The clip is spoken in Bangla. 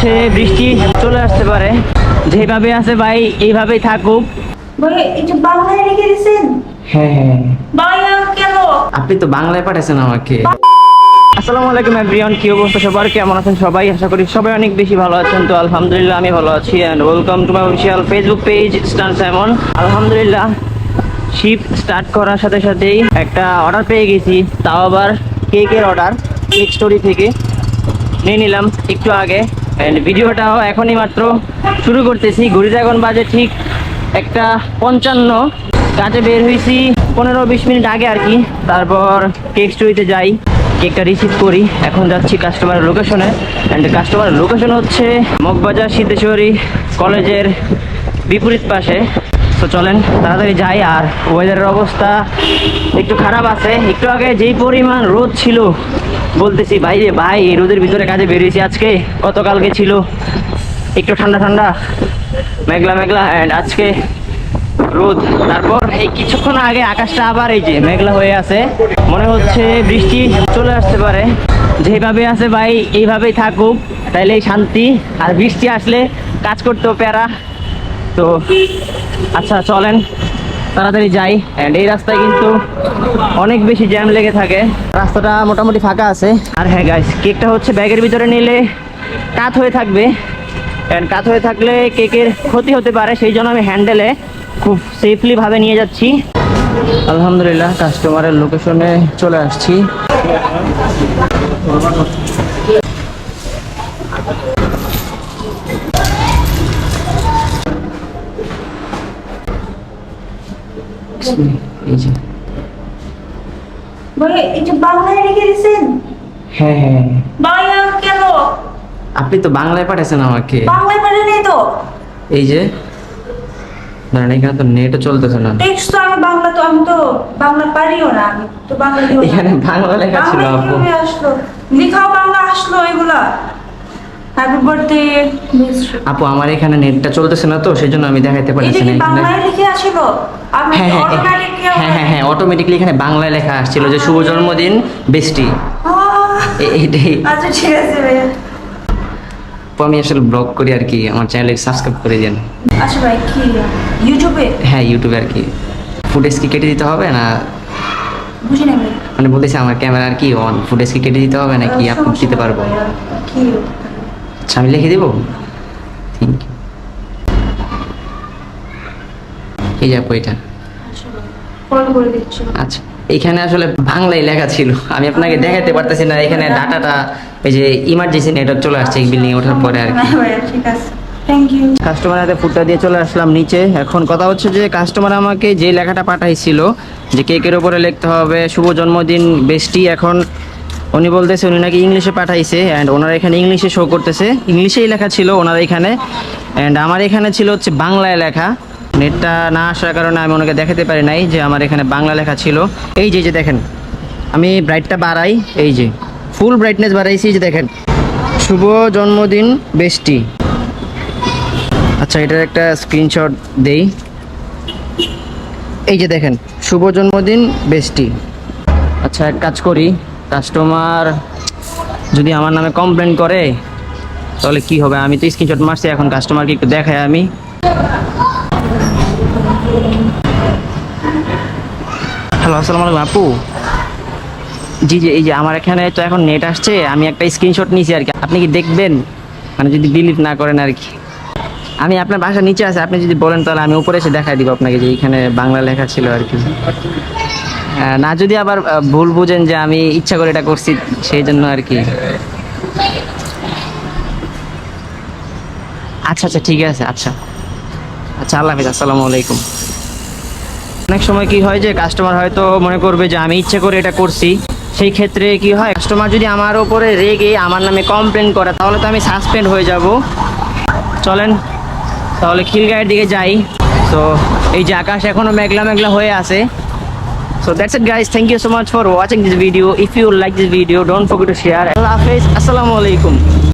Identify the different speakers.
Speaker 1: হচ্ছে বৃষ্টি চলে আসতে পারে। যেভাবে আছে ভাই এইভাবেই থাকুক।
Speaker 2: হ্যাঁ হ্যাঁ। আপনি তো বাংলায় পাঠাচ্ছেন আমাকে।
Speaker 1: আসসালামু আলাইকুম এভরিওয়ান কি অবস্থা সবার? কেমন আছেন সবাই? আশা করি সবাই অনেক বেশি ভালো আছেন। তো আলহামদুলিল্লাহ আমি ভালো আছি। And welcome to my official Facebook page স্টান স্যামন আলহামদুলিল্লাহ শিপ স্টার্ট করার সাথে সাথেই একটা অর্ডার পেয়ে গেছি। তাও আবার কেকের অর্ডার কেক স্টোরি থেকে। নিয়ে নিলাম একটু আগে। ভিডিওটাও এখনই মাত্র শুরু করতেছি। এখন বাজে ঠিক একটা পঞ্চান্ন। কাজে বের হয়েছি পনেরো বিশ মিনিট আগে আর কি। তারপর কেক স্টোরিতে যাই। কেকটা রিসিভ করি। এখন যাচ্ছি কাস্টমারের লোকেশনে অ্যান্ড কাস্টমারের লোকেশন হচ্ছে মগবাজার সিদ্ধেশ্বরী কলেজের বিপরীত পাশে। তো চলেন, তাড়াতাড়ি যাই। আর ওয়েদারের অবস্থা একটু খারাপ আছে। একটু আগে যেই পরিমাণ রোদ ছিল বলতেছি, ভাই রে ভাই, এই রোদের ভিতরে কাজে বেরিয়েছি আজকে। গতকালকে ছিল একটু ঠান্ডা ঠান্ডা, মেঘলা মেঘলা অ্যান্ড আজকে রোদ। তারপর এই কিছুক্ষণ আগে আকাশটা আবার এই যে মেঘলা হয়ে আছে। মনে হচ্ছে বৃষ্টি চলে আসতে পারে। যেভাবে আছে ভাই, এইভাবেই থাকুক। তাইলেই শান্তি আর বৃষ্টি আসলে কাজ করতেও প্যারা। তো আচ্ছা চলেন, তাড়াতাড়ি যাই। অ্যান্ড এই রাস্তায় কিন্তু অনেক বেশি জ্যাম লেগে থাকে। রাস্তাটা মোটামুটি ফাঁকা আছে। আর হ্যাঁ গাইস কেকটা হচ্ছে ব্যাগের ভিতরে নিলে কাত হয়ে থাকবে। অ্যান্ড কাত হয়ে থাকলে কেকের ক্ষতি হতে পারে সেই জন্য আমি হ্যান্ডেলে খুব সেফলি ভাবে নিয়ে যাচ্ছি। আলহামদুলিল্লাহ কাস্টমারের লোকেশনে চলে আসছি।
Speaker 2: এই যে।
Speaker 3: বাংলায় লিখে
Speaker 2: হ্যাঁ হ্যাঁ
Speaker 3: কেন?
Speaker 2: আপনি তো বাংলায় পাঠাচ্ছেন আমাকে।
Speaker 3: বাংলায় পারে নেই তো।
Speaker 2: এই যে এখানে তো নেটও চলতেছে না।
Speaker 3: টেক্সট তো আমি বাংলা তো আমি তো বাংলা পারিও না আমি তো বাংলা
Speaker 2: এখানে বাংলা লেখা ছিল
Speaker 3: বাংলা
Speaker 2: আপু।
Speaker 3: আসলো? বাংলা আসলো এগুলা হ্যাপি বার্থডে
Speaker 2: আপু আমার এখানে নেটটা চলতেছে না তো সেই জন্য আমি দেখাইতে
Speaker 3: এটা
Speaker 2: পারছি না
Speaker 3: বাংলায় লিখে আসিল আমি
Speaker 2: হ্যাঁ হ্যাঁ হ্যাঁ হ্যাঁ হ্যাঁ অটোমেটিকলি এখানে বাংলায় লেখা আসছিল যে শুভ জন্মদিন বেস্টি। এ- এইটাই
Speaker 3: আচ্ছা ঠিক আছে ভাইয়া।
Speaker 2: আমি আসলে ব্লগ করি আর কি আমার চ্যানেলে সাবস্ক্রাইব করে দেন
Speaker 3: আচ্ছা ভাই কি? ইউটিউবে
Speaker 2: হ্যাঁ ইউটিউবে আর কি। ফুটেজ কি কেটে দিতে হবে না? মানে বলতেছি আমার ক্যামেরা আর কি অন ফুটেজ কি কেটে দিতে হবে নাকি আপলোড
Speaker 3: সমস্যা
Speaker 2: দিতে পারব?
Speaker 3: কি?
Speaker 2: আচ্ছা আমি লিখে দেবো? থ্যাংক ইউ এই যে আপু এটা। আচ্ছা এখানে আসলে বাংলায় লেখা ছিল। আমি আপনাকে দেখাতে পারতেছি না এখানে ডাটাটা এই যে ইমার্জেন্সি নেটওয়ার্ক চলে আসছে এই বিল্ডিং ওঠার পরে আর কি।
Speaker 3: হ্যাঁ ভাইয়া ঠিক আছে।
Speaker 1: কাস্টমার হাতে ফুটটা দিয়ে চলে আসলাম নিচে। এখন কথা হচ্ছে যে কাস্টমার আমাকে যে লেখাটা পাঠাইছিল যে কেকের উপরে লিখতে হবে শুভ জন্মদিন বেস্টি এখন উনি বলতেছে, উনি নাকি ইংলিশে পাঠাইছে অ্যান্ড ওনার এখানে ইংলিশে শো করতেছে। ইংলিশেই লেখা ছিল ওনার এখানে অ্যান্ড আমার এখানে ছিল হচ্ছে বাংলায় লেখা। নেটটা না আসার কারণে আমি ওনাকে দেখাতে পারি নাই যে আমার এখানে বাংলা লেখা ছিল। এই যে যে দেখেন, আমি ব্রাইটটা বাড়াই, এই যে ফুল ব্রাইটনেস বাড়াইছি যে দেখেন, শুভ জন্মদিন বেস্টি আচ্ছা এটার একটা স্ক্রিনশট দেই। এই যে দেখেন, শুভ জন্মদিন বেস্টি আচ্ছা এক কাজ করি কাস্টমার যদি আমার নামে কমপ্লেন করে, তাহলে কি হবে? আমি তো স্ক্রিনশট মারছি, এখন কাস্টমারকে একটু দেখাই আমি। হ্যালো আসসালামু আলাইকুম আপু। জি জি, এই যে আমার এখানে তো এখন নেট আসছে, আমি একটা স্ক্রিনশট নিয়েছি আর কি। আপনি কি দেখবেন? মানে যদি বিলিভ না করেন আর কি। আমি আপনার বাসা নিচে আছে, আপনি যদি বলেন তাহলে আমি উপরে এসে দেখাই দিব আপনাকে যে এখানে বাংলা লেখা ছিল আর কি। না, যদি আবার ভুল বুঝেন যে আমি ইচ্ছা করে এটা করছি, সেই জন্য আর কি। আচ্ছা আচ্ছা ঠিক আছে আচ্ছা। আচ্ছা আল্লাহ হাফিজ, আসসালামু আলাইকুম। অনেক সময় কি হয় যে কাস্টমার হয়তো মনে করবে যে, আমি ইচ্ছে করে এটা করছি। সেই ক্ষেত্রে কি হয় কাস্টমার যদি আমার ওপরে রেগে আমার নামে কমপ্লেন করে, তাহলে তো আমি সাসপেন্ড হয়ে যাব। চলেন, তাহলে খিলগাঁয়ের দিকে যাই। তো, এই যে আকাশ এখনও মেঘলা মেঘলা হয়ে আছে। So that's it guys. Thank you so much for watching this video. If you like this video, don't forget to share. Allah Hafiz. Assalamu.